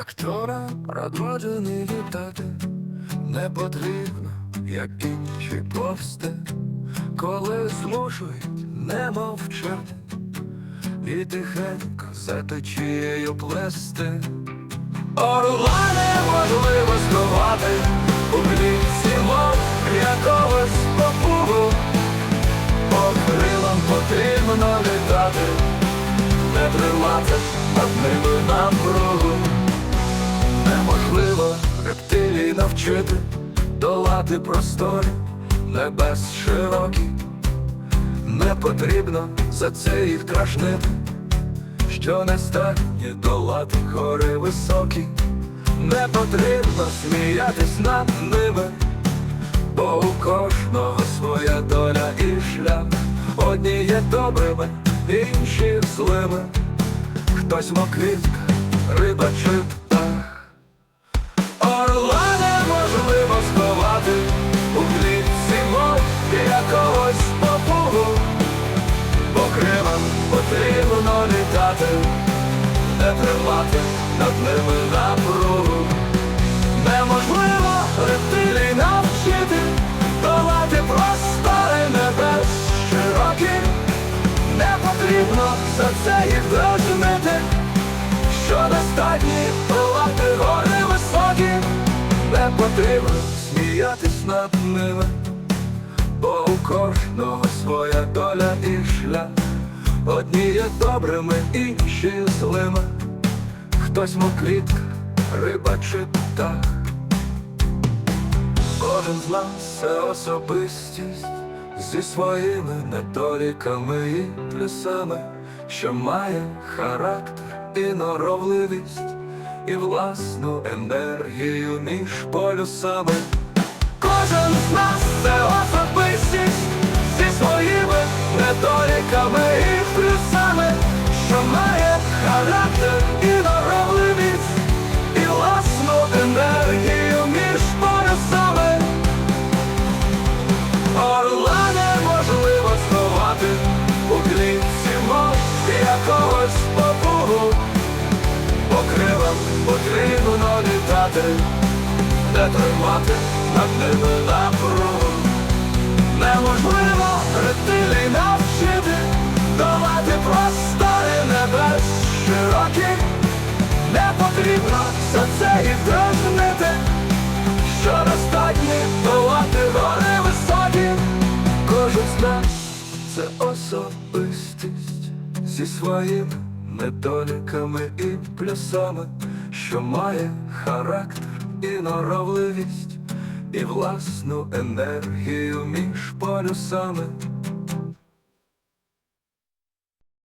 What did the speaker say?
Актора рододжений літати не потрібно, як інші повсти, коли змушують не мовчати і тихенько за течією плести. Орла неможливо сховати у клітці мов якогось попугу, по крилам потрібно літати, не тривати над ними напругу. Неможливо навчити долати простори небес широкі. Не потрібно за це їх тражнити, що не здатні долати гори високі. Не потрібно сміятись над ними, бо у кожного своя доля і шлях. Одні є добрими, інші злими. Хтось мокрітка, риба чи потрібно літати, не тримати над ними напругу. Неможливо рептилій навчити, долати простори небес широкі. Не потрібно за це їх дражнити, що достатні долати гори високі, не потрібно сміятись над ними, бо у кожного своя доля і шлях, одні є добрими, інші злими, хтось моклітка, риба чи птах. Кожен з нас це особистість зі своїми недоліками і плюсами, що має характер і норовливість, і власну енергію між полюсами. Кожен з нас це особистість зі своїми недоліками і плюсами, що має характер і норовливість, і власну енергію між полюсами. Орла неможливо сховати у клітці мов якогось попугу. По кривам потрібно літати, не тримати над ними напругу. Не потрібно за це їх дражнити, що достатні долати гори високі. Кожен з нас це особистість зі своїми недоліками і плюсами, що має характер і норовливість, і власну енергію між полюсами.